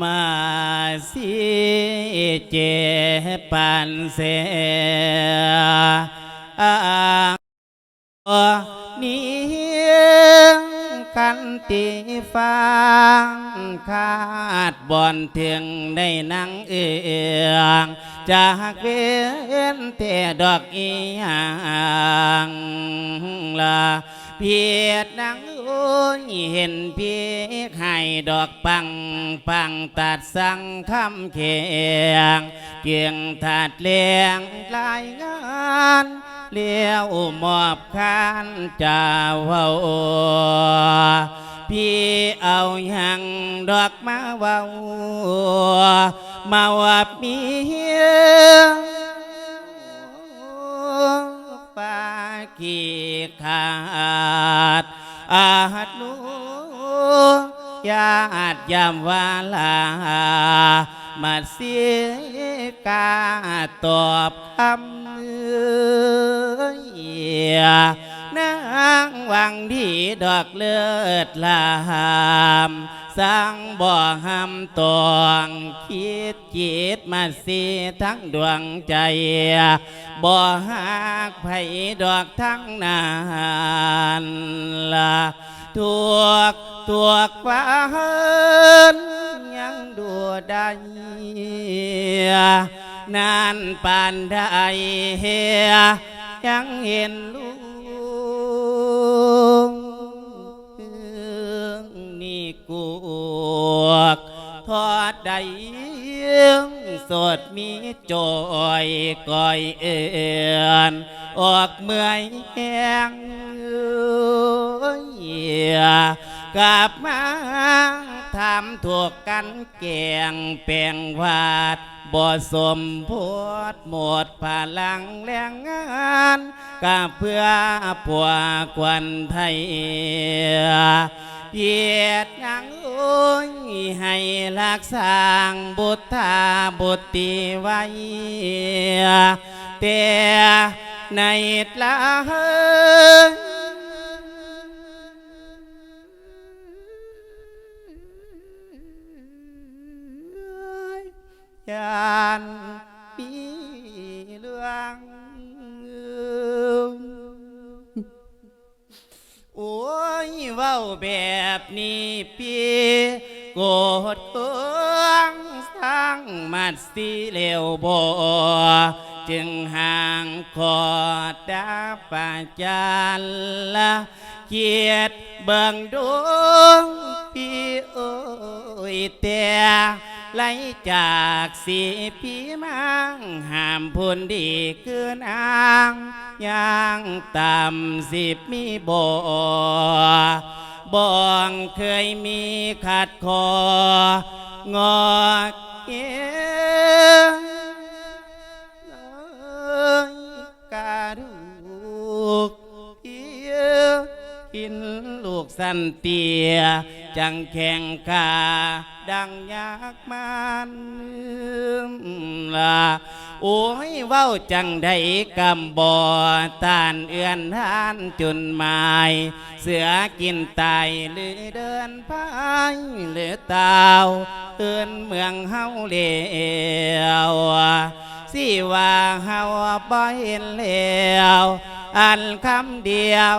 มาสิเจปันเสอานี้กันติฟังขาดบอนเทียงในนังเอืองจากเวียนแต่ดอกอีหางลา เพียดนังโอ้ยเห็นพี่ไข่ดอกปังปังตัดสังคำเขียงเกียงถาดเลี้ยงลายงานเลี้ยวมอบคานจาวาพี่เอาอย่างดอกมาเว้ามาว่ามีปากีขา ดอาหัดนูยาอาจยามวาลามาเสียกาตอบคำเยียนางวังที่ดอกเลือดลาม สร้างบ่อหำตองคิดจิตมาสีทั้งดวงใจ บ่หักไผดอกทั้งนานละถูกถูกฟ้าเฮินยังดูได้นานปานใดยังเห็นลูก สมโพดหมดพลังแรงงานก็เพื่อผัวควันไทยเพียดยังโอ้ยให้รักษางบุตราบุตรีไว้แต่ในละเฮานมีเรื่องโอ้ยเว้าแบบนี้พี่โกดเคืองสร้างมัดสีเหลวโบ่จึงห่างขอดาปาจานละเกียดเบิ่งดวงพี่โอ้ยแต่ ไหลจากสีพีมังห้ามพูนดีเกินอ้างย่างต่ำสิบมีบ่บ่องเคยมีขัดคองอกเกี้ยเอ้ยกาดูกเอี้ยกินลูกสันเตีย จังแข่งกาดังยากมันลาโอ้ยเว้าจังได้กำบ่อตานเอื้อนทานจุนไม้เสือกินตายหรือเดินพายหรือต่าเอื้อนเมืองเฮาเลวสิว่าเฮาบ่เห็นแล้วอันคำเดียว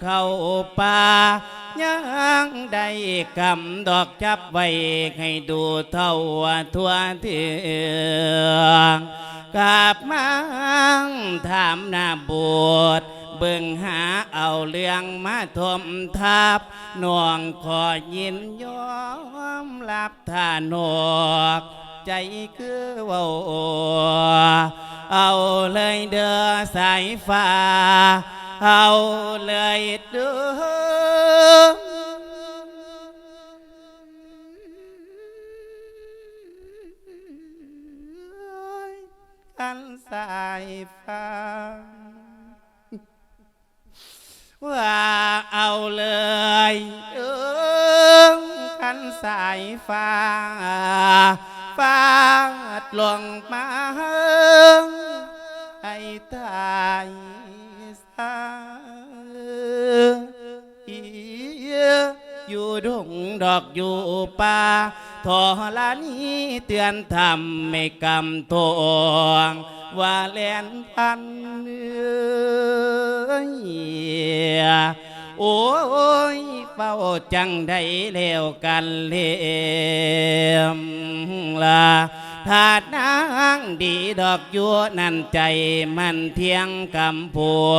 เข้าป่ายังได้กำดอกจับไว้ให้ดูเท่าทั่วเถืองกลับมาถามหน้าบวชเบิ่งหาเอาเรื่องมาทมทับน่วงขอยินยอมรับทานอกใจคือว่าเอาเลยเด้อสายฟ้า เอาเลยเด้อกันสายฟ้าว่าเอาเลยเออขันสายฟ้าฟาดลงมาให้ตายซะอีอยู่ดงดอกอยู่ป่าทอลานี้เตือนทำไม่กำตวงว่าแลนพันเอ้ยโอ้ยเฝ้าจังได้แล้วกันเลมลา ถาดนางดีดอกยัวนั่นใจมันเที่ยงกำพัว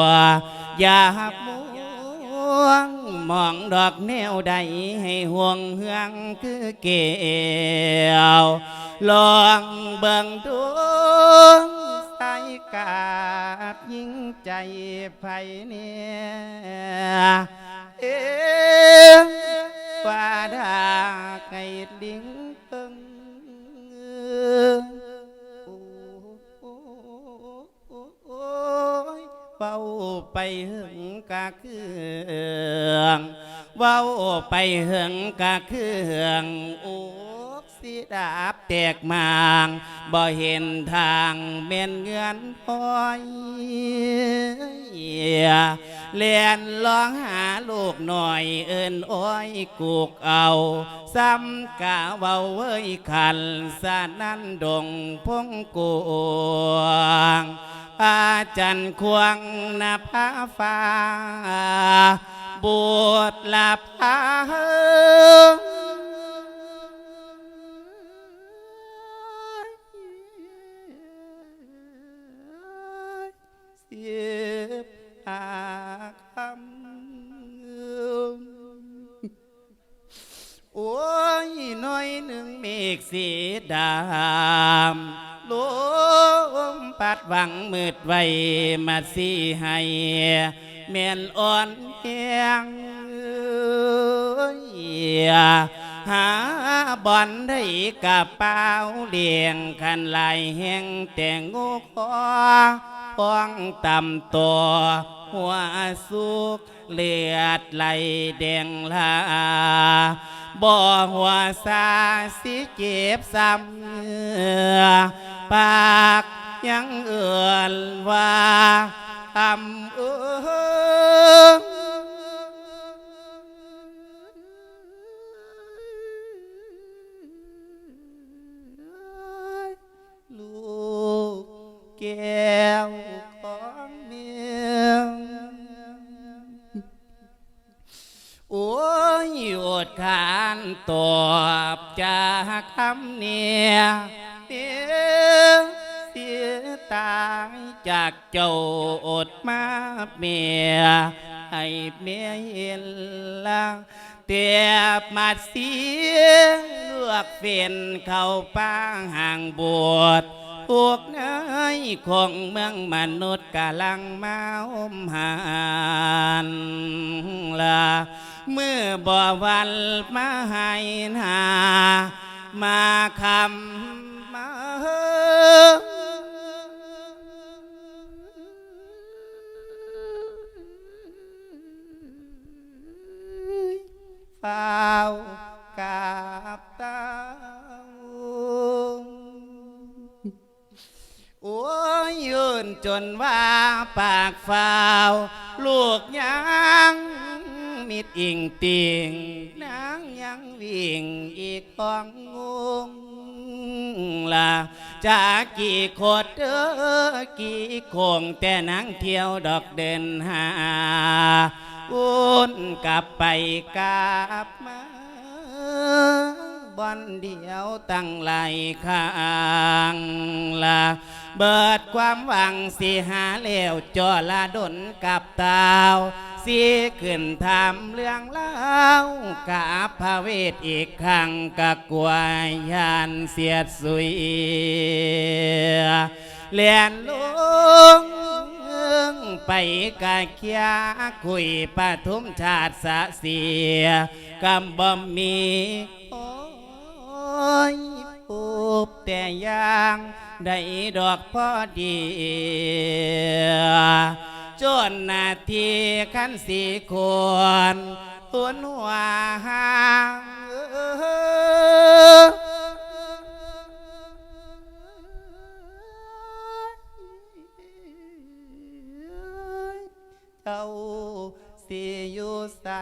อยากมัวงมองดอกแนวใดให้ห่วงเฮืองคือเกี่ยวลองเบิ่งดูสายกาดยิ่งใจไผเนี่ยเอ๊ะว่าดาไก่ลิงเพิ่ง ไปหึงกะเครื่องเว้าไปหึงกะเครื่องโอ้สิดาบแตกมางบ่เห็นทางเม่นเงินพอย เลียนลองหาลูกหน่อยเอินอ้อยกูกเอาซ้ำกะเว้าเว้ยคันสานั่นดงพงกวงอาจันควงนาภาฟ้าบวชลับพา คำโอ้ยน้อยหนึ่งเมฆสีดำลมปัดหวังมืดไว้มาสีให้เมียนอ่อนเพียงเอ้ยหาบอนได้กระเป๋าเลียงคันลายแหงแต่งงูคอ พองต่ำตัว หัวสุกเลือดไหลแดงลาบ่หัวซาสิเจ็บซ้ำปากยังเอื่อนว่าคำเออลูกแก ตอบจากคำเนียเสียเสียตายจากเจ้าอดมาเมียให้เมียเห็นละเตียบมาเสียเลือกเฟียนเข้าป้างห่างบวช พวกนายของเมืองมนุษย์กำลังมาอมหานลาเมื่อบ่วันมาให้นามาคำมาเฝ้ากาบตา นจนว่าปากฟาวลูกยังมิดอิงติงนางยังวิ่งอีกปองงงละจากกี่โคตรเด้อกี่คงแต่นางเที่ยวดอกเดินหาวนกลับไปกลับมา บอนเดียวตั้งไหลข้างลาเบิดความหวังสิหาเล้วจอลาดนกับตาวสิขึ้นทำเรื่องเล่ากับพระเวทอีกครั้งกะกวายยานเสียดสุยเลียนลงไปกะเคียคุยปทุมชาติสะเสียกำบ่มี ยปูบแต่ยางได้ดอกพอดีจนนาทีขั้นสีควรทุนหัวหางเจ้าสิอยู่ใส่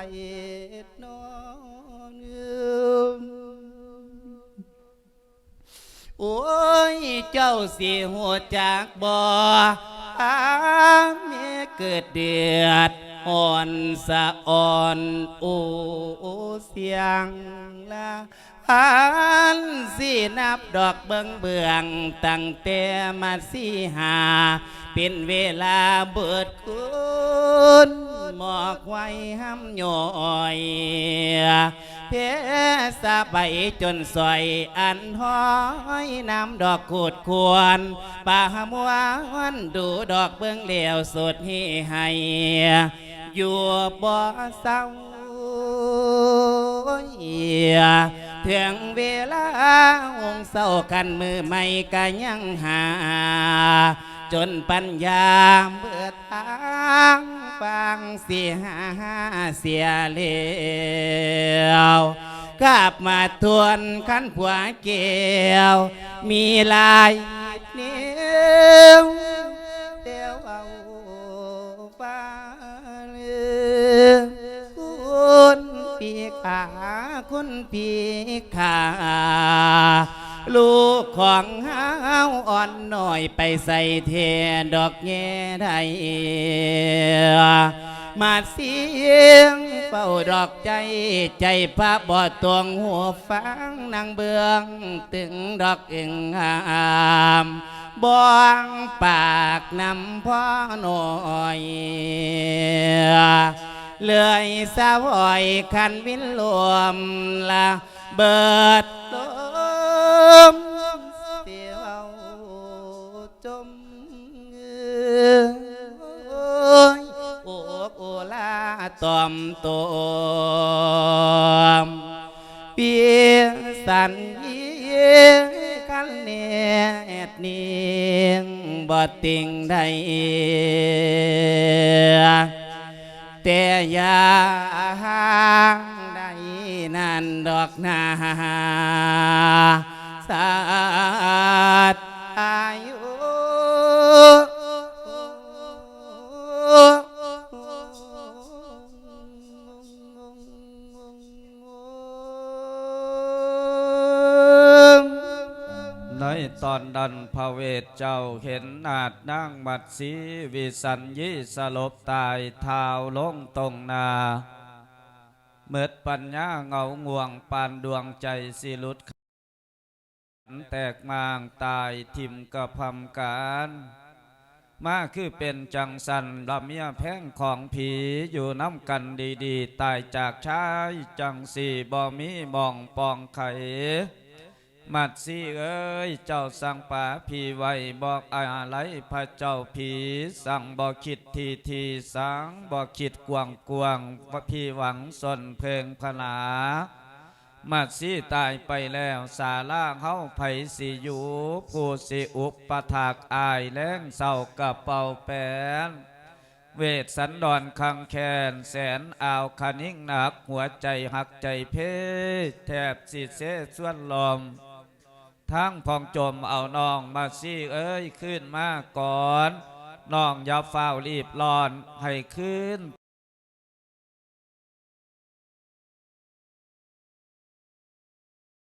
าสิหัวจากบ่อาเมียเกิดเดือดอ่อนสะอ่อนโอ้เสียงละันสินับดอกเบิงเบืองตั้งแต่มาสีหา เป็นเวลาเบิดคุณหมอกไว้ห้ำย่อยเพสะใบจนสอยอันห้อยน้ำดอกขูดควรป่าหมวนดูดอกเบื้องเหลียวสุดห้ให้อยู่บ่เศร้า ถึงเวลาวงเศร้ากันมือไม่ก็ยังหา จนปัญญาเบิดทางฟังเสียเสียเลี้ยวกลับมาทวนขันผัวเกลียว มีลายนิ้ว คุณปีขาลูกของเฮาอ่อนหน่อยไปใส่เทดอกแง่ไดมาเสียงเฝ้าดอกใจใจพระบอดตวงหัวฟังนางเบืองถึงดอกเองงามบ้องปากนำพ่อหน่อย เลยสาวอยคันวินรวมละเบิดลมเสียวจมโอ้ยโอลาตอมตอมเปียสันเยียกันเนตเนียงบ่ติงใด แต่ยาห่างได้นั่นดอกนาสาด ตอนดันพระเวทเจ้าเห็นนาดนั่งมัดสีวิสัญญีสลบตายเท้าลงตรงนาเมิดปัญญาเงาง่วงปานดวงใจสิลุดขันแตกมางตายทิมกระพำการมาคือเป็นจังสันลำเมียแพงของผีอยู่น้ำกันดีๆ ตายจากชายจังสี่บ่มีมองปองไข่ มัดสีเอ้ยเจ้าสั่งป่าพี่ไว้บอกอะไรพระเจ้าผีสั่งบอกคิดทีทีสังบอกคิดกวงกวงว่าพี่หวังสนเพลงพนามัดสีตายไปแล้วสาล่างเฮาไผสิอยู่ผู้สิอุปปถากอายแล้งเศร้ากระเป๋าแปนเวทสันดอนคังแคนแสนอ่าวคันิ่งหนักหัวใจหักใจเพแทบสิเสส่วนลม ทั้งพองจมเอาน้องมาซี่เอ้ยขึ้นมาก่อนน้องอย่าเฝ้าวรีบร้อน ให้ขึ้น